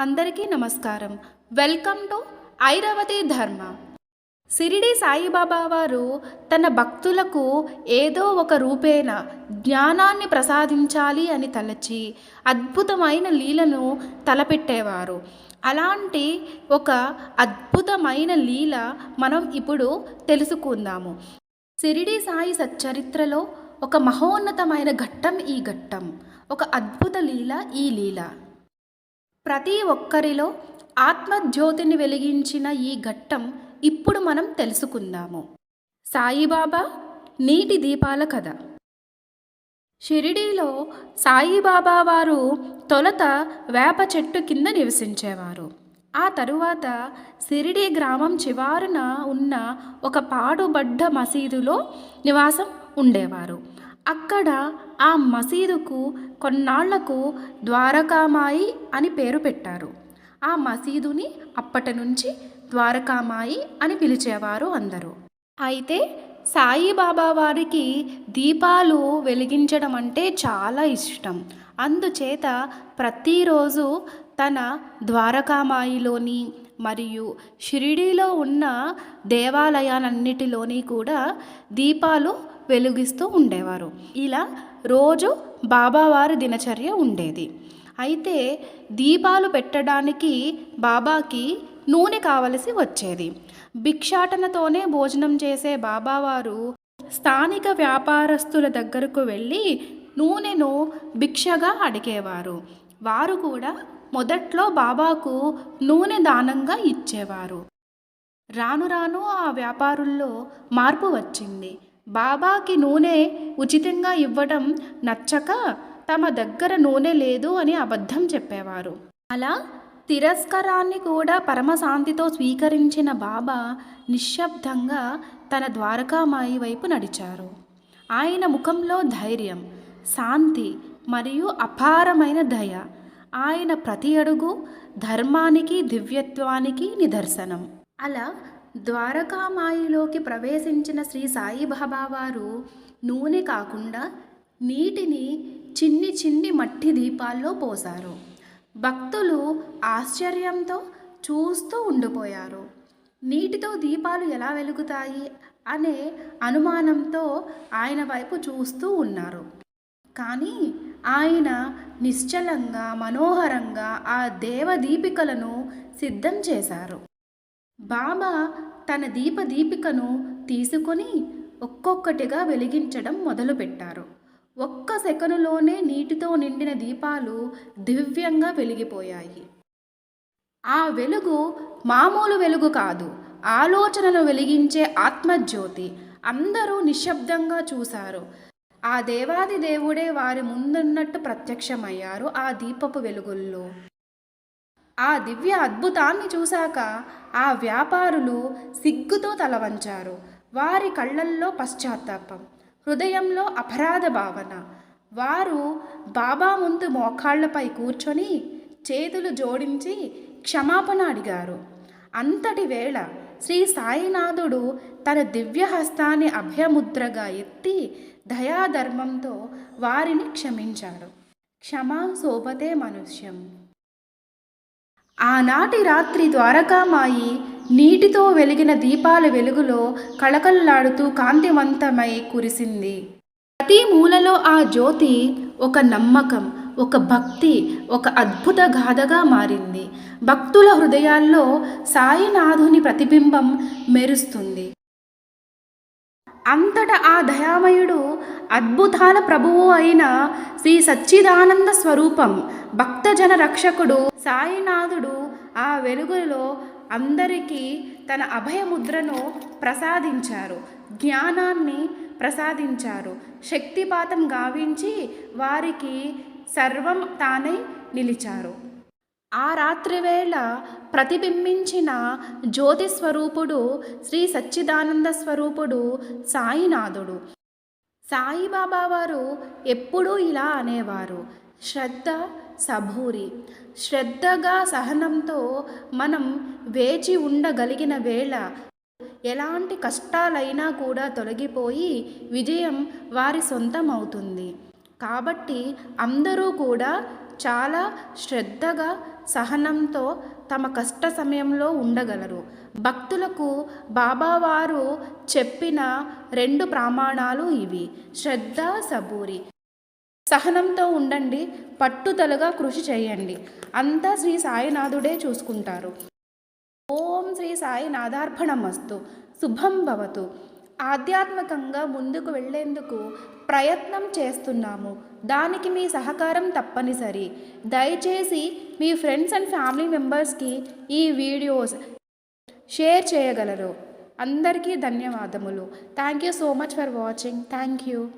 అందరికీ నమస్కారం. Welcome to ఐరవతి ధర్మ. సిరిడి సాయిబాబా వారు తన భక్తులకు ఏదో ఒక రూపేణ జ్ఞానాన్ని ప్రసాదించాలి అని తలచి అద్భుతమైన లీలను తలపెట్టేవారు. అలాంటి ఒక అద్భుతమైన లీల మనం ఇప్పుడు తెలుసుకుందాము. సిరిడి సాయి సచ్చరిత్రలో ఒక మహోన్నతమైన ఘట్టం ఈ ఘట్టం. ఒక అద్భుత లీల ఈ లీల. ప్రతి ఒక్కరిలో ఆత్మజ్యోతిని వెలిగించిన ఈ ఘట్టం ఇప్పుడు మనం తెలుసుకుందాము. సాయిబాబా నీటి దీపాల కథ. షిరిడీలో సాయిబాబా వారు తొలత వేప చెట్టు కింద నివసించేవారు. ఆ తరువాత సిరిడి గ్రామం చివారున ఉన్న ఒక పాడుబడ్డ మసీదులో నివాసం ఉండేవారు. అక్కడ ఆ మసీదుకు కొన్నాళ్ళకు ద్వారకామాయి అని పేరు పెట్టారు. ఆ మసీదుని అప్పటి నుంచి ద్వారకామాయి అని పిలిచేవారు అందరూ. అయితే సాయిబాబా వారికి దీపాలు వెలిగించడం అంటే చాలా ఇష్టం. అందుచేత ప్రతిరోజు తన ద్వారకామాయిలోని మరియు షిరిడీలో ఉన్న దేవాలయాలన్నిటిలోని కూడా దీపాలు వెలిగిస్తూ ఉండేవారు. ఇలా రోజు బాబావారి దినచర్య ఉండేది. అయితే దీపాలు పెట్టడానికి బాబాకి నూనె కావలసి వచ్చేది. భిక్షాటనతోనే భోజనం చేసే బాబావారు స్థానిక వ్యాపారస్తుల దగ్గరకు వెళ్ళి నూనెను భిక్షగా అడిగేవారు. వారు కూడా మొదట్లో బాబాకు నూనె దానంగా ఇచ్చేవారు. రాను రాను ఆ వ్యాపారుల్లో మార్పు వచ్చింది. బాబాకి నూనె ఉచితంగా ఇవ్వడం నచ్చక తమ దగ్గర నూనె లేదు అని అబద్ధం చెప్పేవారు. అలా తిరస్కారాన్ని కూడా పరమశాంతితో స్వీకరించిన బాబా నిశ్శబ్దంగా తన ద్వారకామాయి వైపు నడిచారు. ఆయన ముఖంలో ధైర్యం శాంతి మరియు అపారమైన దయ. ఆయన ప్రతి అడుగు ధర్మానికి దివ్యత్వానికి నిదర్శనం. అలా ద్వారకామాయిలోకి ప్రవేశించిన శ్రీ సాయిబాబా వారు నూనె కాకుండా నీటిని చిన్ని చిన్ని మట్టి దీపాల్లో పోశారు. భక్తులు ఆశ్చర్యంతో చూస్తూ ఉండిపోయారు. నీటితో దీపాలు ఎలా వెలుగుతాయి అనే అనుమానంతో ఆయన వైపు చూస్తూ ఉన్నారు. కానీ ఆయన నిశ్చలంగా మనోహరంగా ఆ దేవదీపికలను సిద్ధం చేశారు. బాబా తన దీపదీపికను తీసుకొని ఒక్కొక్కటిగా వెలిగించడం మొదలుపెట్టారు. ఒక్క సెకనులోనే నీటితో నిండిన దీపాలు దివ్యంగా వెలిగిపోయాయి. ఆ వెలుగు మామూలు వెలుగు కాదు ఆలోచనను వెలిగించే ఆత్మజ్యోతి. అందరూ నిశ్శబ్దంగా చూశారు. ఆ దేవాది దేవుడే వారి ముందున్నట్టు ప్రత్యక్షమయ్యారు ఆ దీపపు వెలుగుల్లో. ఆ దివ్య అద్భుతాన్ని చూశాక ఆ వ్యాపారులు సిగ్గుతో తలవంచారు వారి కళ్ళల్లో పశ్చాత్తాపం హృదయంలో అపరాధ భావన. వారు బాబా ముందు మోకాళ్ళపై కూర్చొని చేతులు జోడించి క్షమాపణ అడిగారు. అంతటి వేళ శ్రీ సాయినాథుడు తన దివ్యహస్తాన్ని అభయముద్రగా ఎత్తి దయాధర్మంతో వారిని క్షమించాడు. క్షమా శోభతే మనుష్యం. ఆనాటి రాత్రి ద్వారకామాయి నీటితో వెలిగిన దీపాల వెలుగులో కళకళలాడుతూ కాంతివంతమై కురిసింది. ప్రతి మూలలో ఆ జ్యోతి ఒక నమ్మకం ఒక భక్తి ఒక అద్భుత గాథగా మారింది. భక్తుల హృదయాల్లో సాయినాథుని ప్రతిబింబం మెరుస్తుంది. అంతటా ఆ దయామయుడు అద్భుతాల ప్రభువు అయిన శ్రీ సచ్చిదానంద స్వరూపం భక్తజన రక్షకుడు సాయినాథుడు ఆ వెలుగులో అందరికీ తన అభయముద్రను ప్రసాదించారు జ్ఞానాన్ని ప్రసాదించారు శక్తిపాతం గావించి వారికి సర్వం తానై నిలిచారు. ఆ రాత్రివేళ ప్రతిబింబించిన జ్యోతి స్వరూపుడు శ్రీ సచ్చిదానంద స్వరూపుడు సాయినాథుడు. సాయిబాబా వారు ఎప్పుడూ ఇలా అనేవారు. శ్రద్ధ సభూరి శ్రద్ధగా సహనంతో మనం వేచి ఉండగలిగిన వేళ ఎలాంటి కష్టాలైనా కూడా తొలగిపోయి విజయం వారి సొంతం అవుతుంది కాబట్టి అందరూ కూడా చాలా శ్రద్ధగా సహనంతో తమ కష్ట సమయంలో ఉండగలరు. భక్తులకు బాబావారు చెప్పిన రెండు ప్రమాణాలు ఇవి. శ్రద్ధ సబూరి. సహనంతో ఉండండి పట్టుదలగా కృషి చేయండి. అంతా శ్రీ సాయినాథుడే చూసుకుంటారు. ఓం శ్రీ సాయినాథార్పణమస్తు. శుభం భవతు. ఆధ్యాత్మికంగా ముందుకు వెళ్ళేందుకు ప్రయత్నం చేస్తున్నాము. దానికి మీ సహకారం తప్పనిసరి. దయచేసి మీ ఫ్రెండ్స్ అండ్ ఫ్యామిలీ మెంబర్స్కి ఈ వీడియోస్ షేర్ చేయగలరు. అందరికీ ధన్యవాదములు. Thank you so much for watching. Thank you.